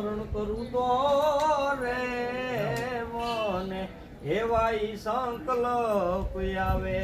સમરણ કરું તો રે મને એવા સંકલ્પ આવે.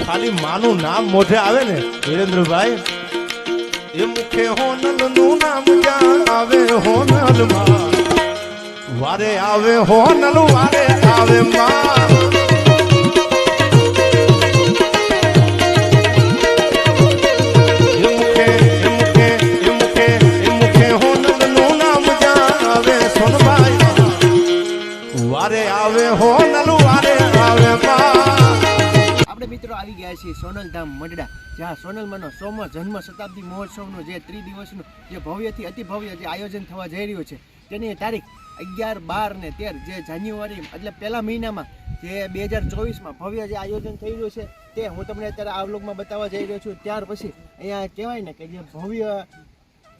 ખાલી માનું નામ મોઢે આવે ને, વીરેન્દ્રભાઈ? એ મુખે હોનલનું નામ જ્યાં આવે હોનલમાં વારે આવે, હોનલ, વારે આવે, માં? મિત્રો આવી ગયા છીએ સોનલધામ મડડા જ્યાં સોનલમાંનો સોમો જન્મ શતાબ્દી મહોત્સવનું જે ત્રિદિવસનું જે ભવ્યથી અતિભવ્ય જે આયોજન થવા જઈ રહ્યું છે, તેની તારીખ અગિયાર બાર ને તેર જે જાન્યુઆરી, એટલે પહેલા મહિનામાં જે બે હજાર ચોવીસમાં ભવ્ય જે આયોજન થઈ રહ્યું છે, તે હું તમને અત્યારે આ વ્લોગમાં બતાવવા જઈ રહ્યો છું. ત્યાર પછી અહીંયા કહેવાય ને કે જે ભવ્ય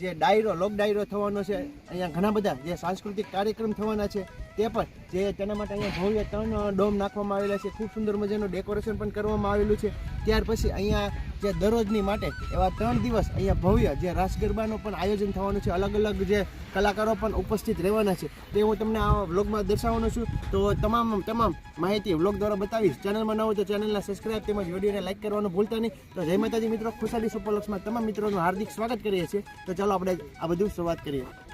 જે ડાયરો, લોક ડાયરો થવાનો છે, અહીંયા ઘણા બધા જે સાંસ્કૃતિક કાર્યક્રમ થવાના છે. તે પણ જે તેના માટે અહીંયા ભવ્ય ત્રણ ડોમ નાખવામાં આવેલા છે. ખૂબ સુંદર મજાનું ડેકોરેશન પણ કરવામાં આવેલું છે. ત્યાર પછી અહીંયા જે દરરોજની માટે એવા ત્રણ દિવસ અહીંયા ભવ્ય જે રાસ ગરબાનું પણ આયોજન થવાનું છે. અલગ અલગ જે કલાકારો પણ ઉપસ્થિત રહેવાના છે. તે હું તમને આ વ્લોગમાં દર્શાવવાનો છું. તો તમામ તમામ માહિતી વ્લોગ દ્વારા બતાવીશ. ચેનલમાં ન હોય તો ચેનલને સબસ્ક્રાઈબ તેમજ વિડીયોને લાઈક કરવાનું ભૂલતા નહીં. તો જય માતાજી મિત્રો, ખુશાલી સુપરલક્ષમાં તમામ મિત્રોનું હાર્દિક સ્વાગત કરીએ છીએ. તો ચાલો આપણે આ બધું શરૂઆત કરીએ.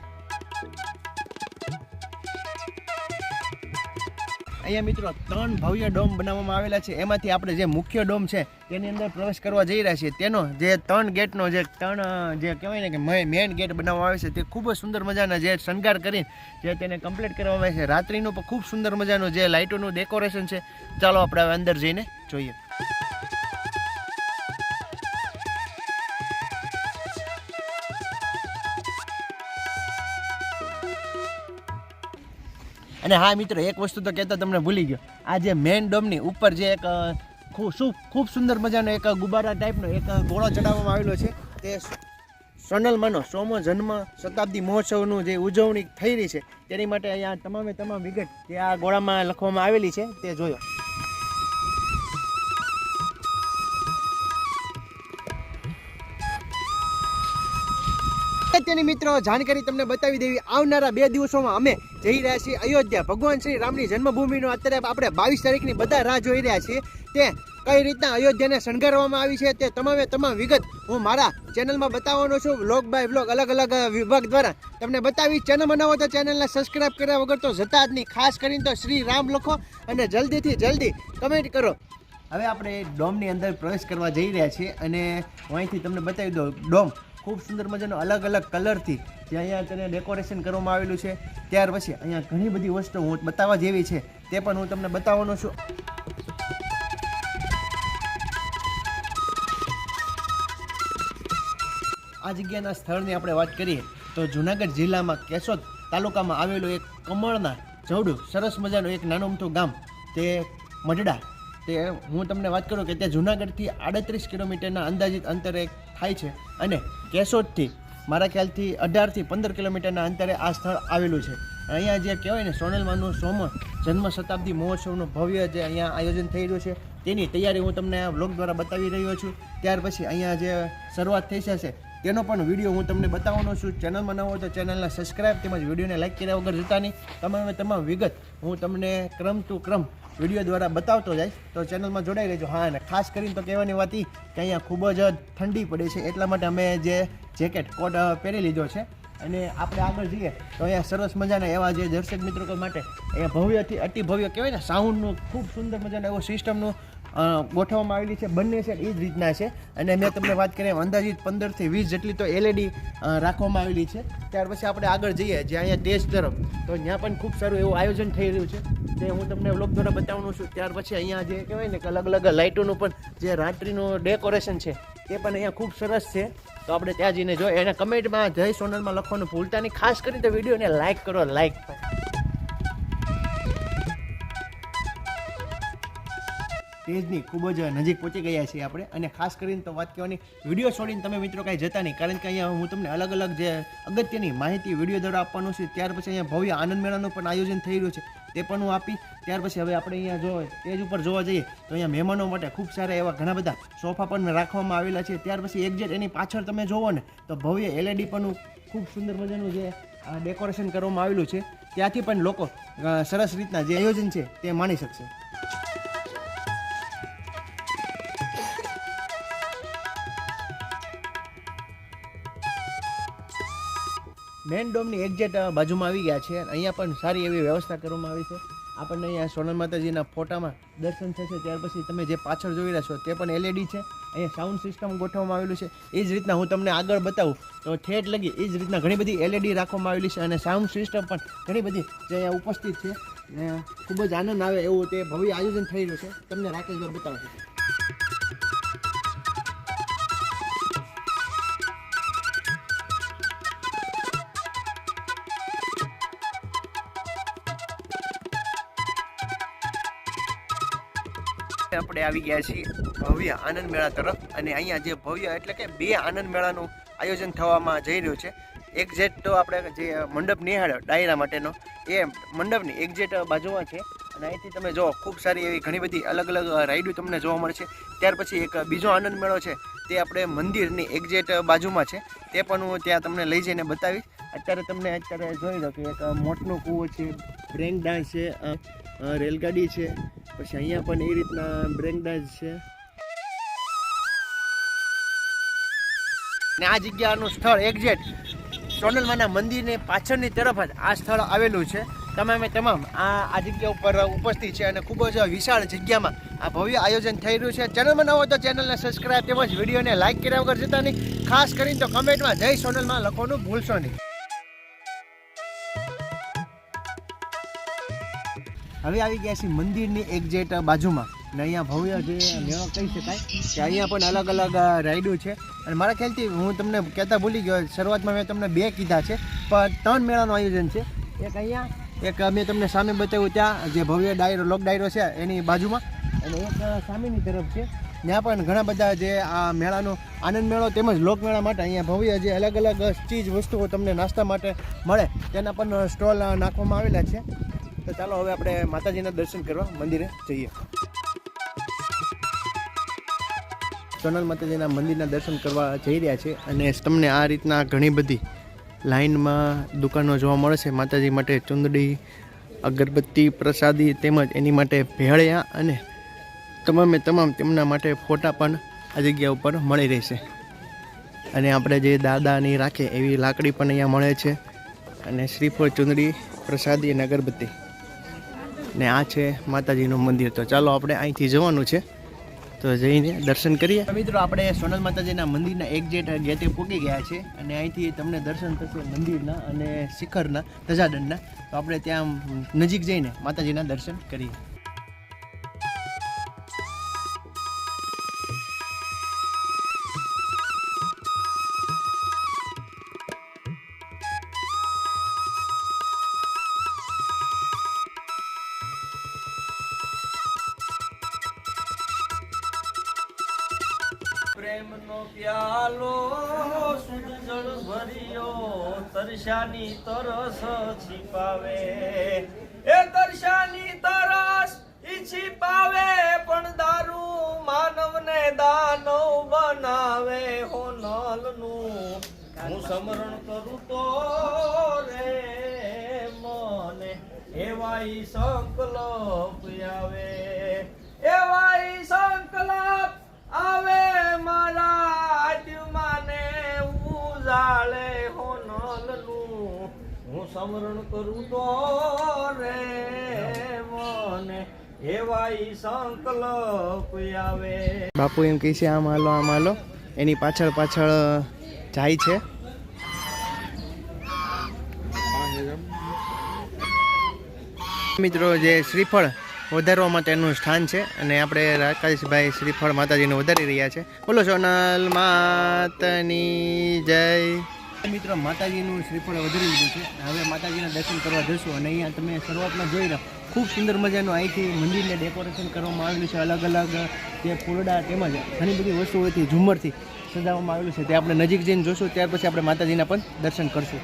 અહીંયા મિત્રો ત્રણ ભવ્ય ડોમ બનાવવામાં આવેલા છે. એમાંથી આપણે જે મુખ્ય ડોમ છે, તેની અંદર પ્રવેશ કરવા જઈ રહ્યા છીએ. તેનો જે ત્રણ ગેટનો જે ત્રણ જે કહેવાય ને કે મેઇન ગેટ બનાવવામાં આવે છે, તે ખૂબ જ સુંદર મજાના જે શણગાર કરીને જે તેને કમ્પ્લીટ કરવામાં આવે છે. રાત્રિનું પણ ખૂબ સુંદર મજાનું જે લાઇટોનું ડેકોરેશન છે. ચાલો આપણે અંદર જઈને જોઈએ. અને હા મિત્રો, એક વસ્તુ તો કહેતા તમને ભૂલી ગયો. આ જે મેઇન ડોમની ઉપર જે એક ખૂબ ખૂબ સુંદર મજાનો એક ગુબારા ટાઈપનો એક ગોળો ચડાવવામાં આવેલો છે. તે સોનલમાંનો સોમો જન્મ શતાબ્દી મહોત્સવનું જે ઉજવણી થઈ રહી છે, તેની માટે અહીંયા તમામે તમામ વિગત જે આ ગોળામાં લખવામાં આવેલી છે, તે જોયો. અગત્યની મિત્રો, જાણકારી તમને બતાવી દેવી. આવનારા બે દિવસોમાં અમે જઈ રહ્યા છીએ અયોધ્યા. ભગવાન શ્રી રામની જન્મભૂમિનો અત્યારે આપણે બાવીસ તારીખની બધા રાહ જોઈ રહ્યા છીએ. તે કઈ રીતના અયોધ્યાને શણગારવામાં આવી છે તે તમામે તમામ વિગત હું મારા ચેનલમાં બતાવવાનો છું. વ્લોગ બાય વ્લોગ અલગ અલગ વિભાગ દ્વારા તમને બતાવી ચેનલ બનાવો તો ચેનલને સબસ્ક્રાઇબ કર્યા વગર તો જતા જ નહીં. ખાસ કરીને તો શ્રી રામ લખો અને જલ્દીથી જલ્દી કમેન્ટ કરો. હવે આપણે ડોમની અંદર પ્રવેશ કરવા જઈ રહ્યા છીએ અને અહીંથી તમને બતાવી દઉં. ડોમ ખૂબ સુંદર મજાનો અલગ અલગ કલરથી જે અહીંયા તેને ડેકોરેશન કરવામાં આવેલું છે. ત્યાર પછી અહીંયા ઘણી બધી વસ્તુ હું બતાવવા જેવી છે, તે પણ હું તમને બતાવવાનો છું. આ જગ્યાના સ્થળની આપણે વાત કરીએ તો જુનાગઢ જિલ્લામાં કેશોદ તાલુકામાં આવેલું એક કમળના જવડું સરસ મજાનું એક નાનું મોટું ગામ, તે મઢડા. તે હું તમને વાત કરું કે તે જુનાગઢથી આડત્રીસ કિલોમીટરના અંદાજિત અંતરે થાય છે અને કેશોદથી, મારા ખ્યાલથી અઢારથી પંદર કિલોમીટરના અંતરે આ સ્થળ આવેલું છે. અહીંયા જે કહેવાય ને, સોનલમાનું સોમ જન્મ શતાબ્દી મહોત્સવનું ભવ્ય જે અહીંયા આયોજન થઈ રહ્યું છે, તેની તૈયારી હું તમને આ વ્લોગ દ્વારા બતાવી રહ્યો છું. ત્યાર પછી અહીંયા જે શરૂઆત થઈ જશે તેનો પણ વીડિયો હું તમને બતાવવાનો છું. ચેનલમાં ન હોય તો ચેનલને સબસ્ક્રાઈબ તેમજ વિડીયોને લાઇક કર્યા વગર જતા નહીં. તમામે તમામ વિગત હું તમને ક્રમ ટુ ક્રમ વીડિયો દ્વારા બતાવતો જાય તો ચેનલમાં જોડાઈ રહેજો. હા, અને ખાસ કરીને તો કહેવાની વાત કે અહીંયા ખૂબ જ ઠંડી પડે છે. એટલા માટે અમે જે જેકેટ કોટ પહેરી લીધો છે. અને આપણે આગળ જઈએ તો અહીંયા સરસ મજાના એવા જે દર્શક મિત્રો માટે અહીંયા ભવ્યથી અતિ ભવ્ય કહેવાય ને સાઉન્ડનું ખૂબ સુંદર મજાના એવો સિસ્ટમનું ગોઠવવામાં આવેલી છે. બંને સેટ એ જ રીતના છે. અને મેં તમને વાત કરી અંદાજિત પંદરથી વીસ જેટલી તો એલઈડી રાખવામાં આવેલી છે. ત્યાર પછી આપણે આગળ જઈએ, જે અહીંયા ટેસ્ટ તરફ. તો ત્યાં પણ ખૂબ સારું એવું આયોજન થઈ રહ્યું છે. તે હું તમને વ્લોગ દ્વારા બતાવવાનું છું. ત્યાર પછી અહીંયા જે કહેવાય ને કે અલગ અલગ લાઇટોનું પણ જે રાત્રિનું ડેકોરેશન છે, એ પણ અહીંયા ખૂબ સરસ છે. તો આપણે ત્યાં જઈને જોઈએ એને કમેન્ટમાં જય સોનલમાં લખવાનું ભૂલતા નહીં. ખાસ કરીને વિડીયોને લાઇક કરો લાઇક સ્ટેજની ખૂબ જ નજીક પહોંચી ગયા છીએ આપણે. અને ખાસ કરીને તો વાત કહેવાની વીડિયો છોડીને તમે મિત્રો કાંઈ જતા નહીં, કારણ કે અહીંયા હું તમને અલગ અલગ જે અગત્યની માહિતી વીડિયો દ્વારા આપવાનું છે, ત્યાર પછી અહીંયા ભવ્ય આનંદ મેળાનું પણ આયોજન થઈ રહ્યું છે, તે પણ હું આપી ત્યાર પછી હવે આપણે અહીંયા જો સ્ટેજ ઉપર જોવા જઈએ, તો અહીંયા મહેમાનો માટે ખૂબ સારા એવા ઘણા બધા સોફા પણ રાખવામાં આવેલા છે. ત્યાર પછી એક્ઝેટ એની પાછળ તમે જોવો ને, તો ભવ્ય એલઈડી પણ ખૂબ સુંદર મજાનું જે ડેકોરેશન કરવામાં આવેલું છે. ત્યાંથી પણ લોકો સરસ રીતના જે આયોજન છે, તે માણી શકશે. મેન ડોમની એક્ઝેક્ટ બાજુમાં આવી ગયા છે. અહીંયા પણ સારી એવી વ્યવસ્થા કરવામાં આવી છે. આપણને અહીંયા સોનલ માતાજીના ફોટામાં દર્શન થશે. ત્યાર પછી તમે જે પાછળ જોઈ રહ્યા છો, તે પણ એલઈડી છે. અહીંયા સાઉન્ડ સિસ્ટમ ગોઠવવામાં આવેલું છે. એ જ રીતના હું તમને આગળ બતાવું. તો ઠેઠ લગી એ જ રીતના ઘણી બધી એલઈડી રાખવામાં આવેલી છે અને સાઉન્ડ સિસ્ટમ પણ ઘણી બધી જે અહીંયા ઉપસ્થિત છે. ખૂબ જ આનંદ આવે એવું તે ભવ્ય આયોજન થઈ રહ્યું છે. તમને રાકેશભાઈ બતાવશે. આપણે આવી ગયા છીએ ભવ્ય આનંદ મેળા તરફ. અને અહીંયા જે ભવ્ય એટલે કે બે આનંદ મેળાનું આયોજન થવામાં જઈ રહ્યું છે. એક્ઝેટ તો આપણે જે મંડપ નિહાળ્યો, ડાયરા માટેનો, એ મંડપની એક્ઝેટ બાજુમાં છે. અને અહીંથી તમે જો ખૂબ સારી એવી ઘણી બધી અલગ અલગ રાઈડો તમને જોવા મળશે ત્યાર પછી એક બીજો આનંદ મેળો છે, તે આપણે મંદિરની એક્ઝેટ બાજુમાં છે. તે પણ હું ત્યાં તમને લઈ જઈને બતાવીશ. અત્યારે તમને અત્યારે જોઈ લો કે એક મોટનો કૂવો છે બ્રેક ડાન્સ છે રેલગાડી છે. પછી અહીંયા પણ એ રીતના બ્રેક છે. ને આ જગ્યાનું સ્થળ એક્ઝેક્ટ સોનલમાના મંદિરની પાછળની તરફ જ આ સ્થળ આવેલું છે. તમામે તમામ આ આ જગ્યા ઉપર ઉપસ્થિત છે અને ખૂબ જ વિશાળ જગ્યામાં આ ભવ્ય આયોજન થઈ રહ્યું છે. ચેનલમાં ન તો ચેનલને સબસ્ક્રાઈબ તેમજ વિડીયોને લાઇક કર્યા વગર જતા નહીં. ખાસ કરીને તો કમેન્ટમાં જય સોનલમાં લખવાનું ભૂલશો નહીં. હવે આવી ગયા છે મંદિરની એક્ઝેટ બાજુમાં. ને અહીંયા ભવ્ય જે મેળો કહી શકાય કે અહીંયા પણ અલગ અલગ રાઈડો છે. અને મારા ખ્યાલથી હું તમને કહેતા ભૂલી ગયો, શરૂઆતમાં મેં તમને બે કીધા છે, પણ ત્રણ મેળાનું આયોજન છે. એક અહીંયા, એક મેં તમને સામે બતાવ્યું ત્યાં, જે ભવ્ય ડાયરો, લોક ડાયરો છે, એની બાજુમાં. અને એક સામેની તરફ છે. ત્યાં પણ ઘણા બધા જે આ મેળાનો આનંદ મેળો તેમજ લોકમેળા માટે અહીંયા ભવ્ય જે અલગ અલગ ચીજ વસ્તુઓ તમને નાસ્તા માટે મળે. તેના પણ સ્ટોલ નાખવામાં આવેલા છે. તો ચાલો હવે આપણે માતાજીના દર્શન કરવા મંદિરે જઈએ. સોનલ માતાજીના મંદિરના દર્શન કરવા જઈ રહ્યા છે અને તમને આ રીતના ઘણી બધી લાઈનમાં દુકાનો જોવા મળે છે. માતાજી માટે ચુંદડી, અગરબત્તી, પ્રસાદી તેમજ એની માટે ભેળિયા અને તમામે તમામ તેમના માટે ફોટા પણ આ જગ્યા ઉપર મળી રહેશે. અને આપણે જે દાદાની રાખે એવી લાકડી પણ અહીંયા મળે છે અને શ્રીફળ, ચુંદડી, પ્રસાદી અને અગરબત્તી. ને આ છે માતાજીનું મંદિર. તો ચાલો આપણે અહીંથી જવાનું છે. તો જઈને દર્શન કરીએ. મિત્રો, આપણે સોનલ માતાજીના મંદિરના એક જેટ ગેટે પૂકી ગયા છે અને અહીંથી તમને દર્શન થશે મંદિરના અને શિખરના, ધજાદંડના. તો આપણે ત્યાં નજીક જઈને માતાજીના દર્શન કરીએ. પ્રેમનો પ્યાલો શુદ્ધ જળ ભર્યો, તરસાની તરસ છીપાવે. એ તરસાની તરસ ઈ છીપાવે, પણ દારૂ માનવને દાનવ બનાવે. હોનલનું હું સમરણ કરું તો રે મને એવાય સંકલ્પ આવે. સમરણ કરું તો રે મને એવા સંકલ્પ આવે. બાપુ એમ કહે છે, આમ હાલો આમ હાલો. એની પાછળ પાછળ જાય છે. મિત્રો, જે શ્રીફળ વધારવા માટેનું સ્થાન છે અને આપણે રાકેશભાઈ શ્રીફળ માતાજીને વધારી રહ્યા છે. બોલો, સોનલ માતાની જય. મિત્રો, માતાજીનું શ્રીફળ વધારી લીધું છે. હવે માતાજીના દર્શન કરવા જશું અને અહીંયા તમે શરૂઆતમાં જોઈ રહ્યા. ખૂબ સુંદર મજાનું અહીંથી મંદિરને ડેકોરેશન કરવામાં આવેલું છે. અલગ અલગ જે ફૂલડા તેમજ ઘણી બધી વસ્તુઓથી ઝુમ્મરથી સજાવવામાં આવેલું છે. તે આપણે નજીક જઈને જોશું. ત્યાર પછી આપણે માતાજીના પણ દર્શન કરશું.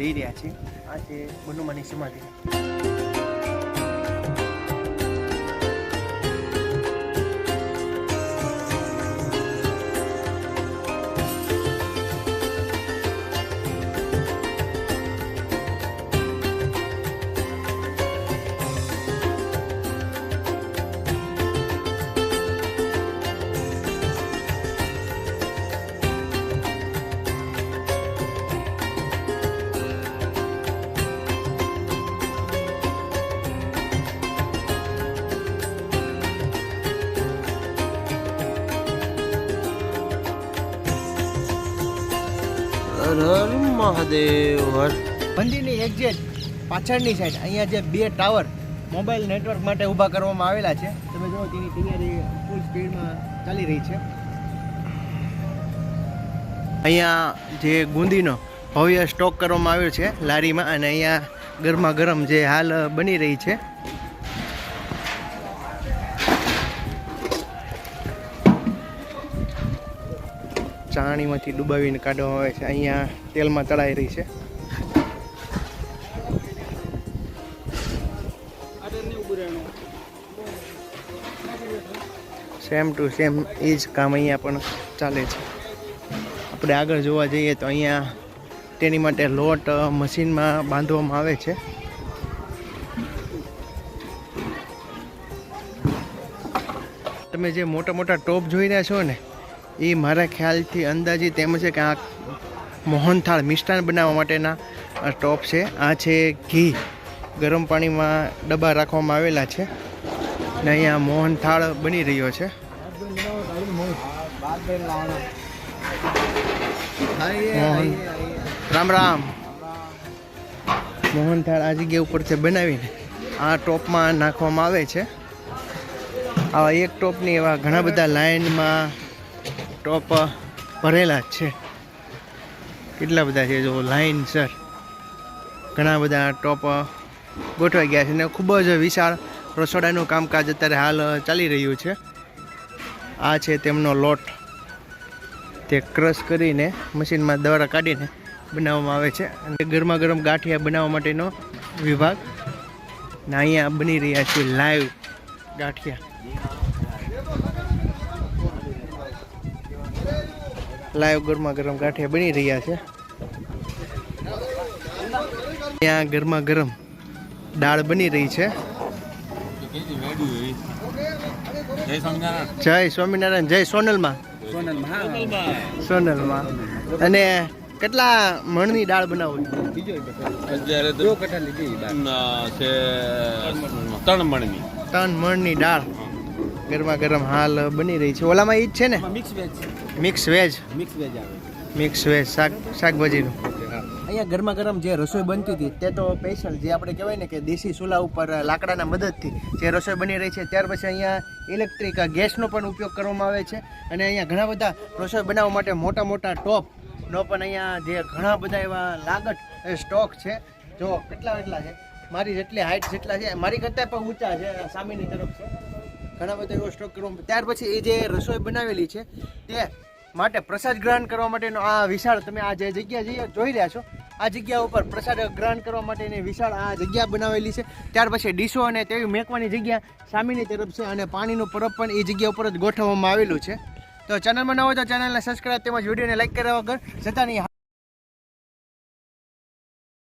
જઈ રહ્યા છીએ. આ છે બનુમાની સમાધિ. હર મહાદેવ હર. મંદિરની એક્ઝેક્ટ પાછળની સાઈડ અહીંયા જે બે ટાવર મોબાઈલ નેટવર્ક માટે ઊભા કરવામાં આવેલા છે. તમે જુઓ તેની તૈયારી ફૂલ સ્પીડમાં ચાલી રહી છે. અહીંયા જે ગુંદીનો ભવ્ય સ્ટોક કરવામાં આવ્યો છે લારીમાં અને અહીંયા ગરમા ગરમ જે હાલ બની રહી છે. ચાણીમાંથી ડુબાવીને કાઢવામાં આવે છે. અહીંયા તેલમાં તળાઈ રહી છે. સેમ ટુ સેમ એ જ કામ અહીંયા પણ ચાલે છે. આપણે આગળ જોવા જઈએ તો અહીંયા તેની માટે લોટ મશીનમાં બાંધવામાં આવે છે. તમે જે મોટા મોટા ટોપ જોઈ રહ્યા છો ને એ મારા ખ્યાલથી અંદાજિત એમ છે કે આ મોહનથાળ મિષ્ટાન બનાવવા માટેના ટોપ છે. આ છે ઘી. ગરમ પાણીમાં ડબ્બા રાખવામાં આવેલા છે ને અહીંયા મોહનથાળ બની રહ્યો છે. મોહન રામ રામ. મોહનથાળ આ જગ્યા ઉપરથી બનાવીને આ ટોપમાં નાખવામાં આવે છે. આવા એક ટોપની એવા ઘણા બધા લાઈનમાં ટોપ ભરેલા જ છે. કેટલા બધા છે જો લાઈન સર ઘણા બધા ટોપ ગોઠવાઈ ગયા છે અને ખૂબ જ વિશાળ રસોડાનું કામકાજ અત્યારે હાલ ચાલી રહ્યું છે. આ છે તેમનો લોટ તે ક્રશ કરીને મશીનમાં દ્વારા કાઢીને બનાવવામાં આવે છે. અને ગરમા ગરમ ગાંઠિયા બનાવવા માટેનો વિભાગ. ને અહીંયા બની રહ્યા છે લાઈવ ગાંઠિયા. લાઈવ ગરમા ગરમ ગાંઠિયા બની રહ્યા છે. ત્યાં ગરમા ગરમ દાળ બની રહી છે. જય સ્વામિનારાયણ જય સોનલમાં. સોનલમાં. અને કેટલા મણની દાળ બનાવો? અત્યારે ત્રણ મણની. ત્રણ મણની દાળ. ગરમા ગરમ હાલ બની રહી છે. ઓલામાં ઈ જ છે ને? Mix veg mix veg mix veg આવે મિક્સ વેજ શાક શાકભાજીનું. અહીંયા ગરમા ગરમ જે રસોઈ બનતી હતી તે તો સ્પેશિયલ જે આપણે કહેવાય ને કે દેશી ચૂલા ઉપર લાકડાના મદદથી જે રસોઈ બની રહી છે. ત્યાર પછી અહીંયા ઇલેક્ટ્રિક ગેસનો પણ ઉપયોગ કરવામાં આવે છે. અને અહીંયા ઘણા બધા રસોઈ બનાવવા માટે મોટા મોટા ટોપનો પણ અહીંયા જે ઘણા બધા એવા લાગટ સ્ટોક છે. જો કેટલા કેટલા છે? મારી જેટલી હાઇટ જેટલા છે. મારી કરતાં પણ ઊંચા છે સામેની તરફ છે. ઘણા બધા એવો સ્ટોક કરવો ત્યાર પછી એ જે રસોઈ બનાવેલી છે, તે માટે પ્રસાદ ગ્રહણ કરવા માટેનો આ વિશાળ, તમે આ જે જગ્યા જઈ રહ્યા છો, આ જગ્યા ઉપર પ્રસાદ ગ્રહણ કરવા માટેની વિશાળ આ જગ્યા બનાવેલી છે. ત્યાર પછી ડીશો અને તેવી મેકવાની જગ્યા સામેની તરફ છે અને પાણીનું પરબ પણ એ જગ્યા ઉપર જ ગોઠવવામાં આવેલું છે. તો ચેનલમાં ન હોય તો ચેનલને સબસ્ક્રાઈબ તેમજ વિડીયોને લાઈક કર્યા વગર જતા નહીં.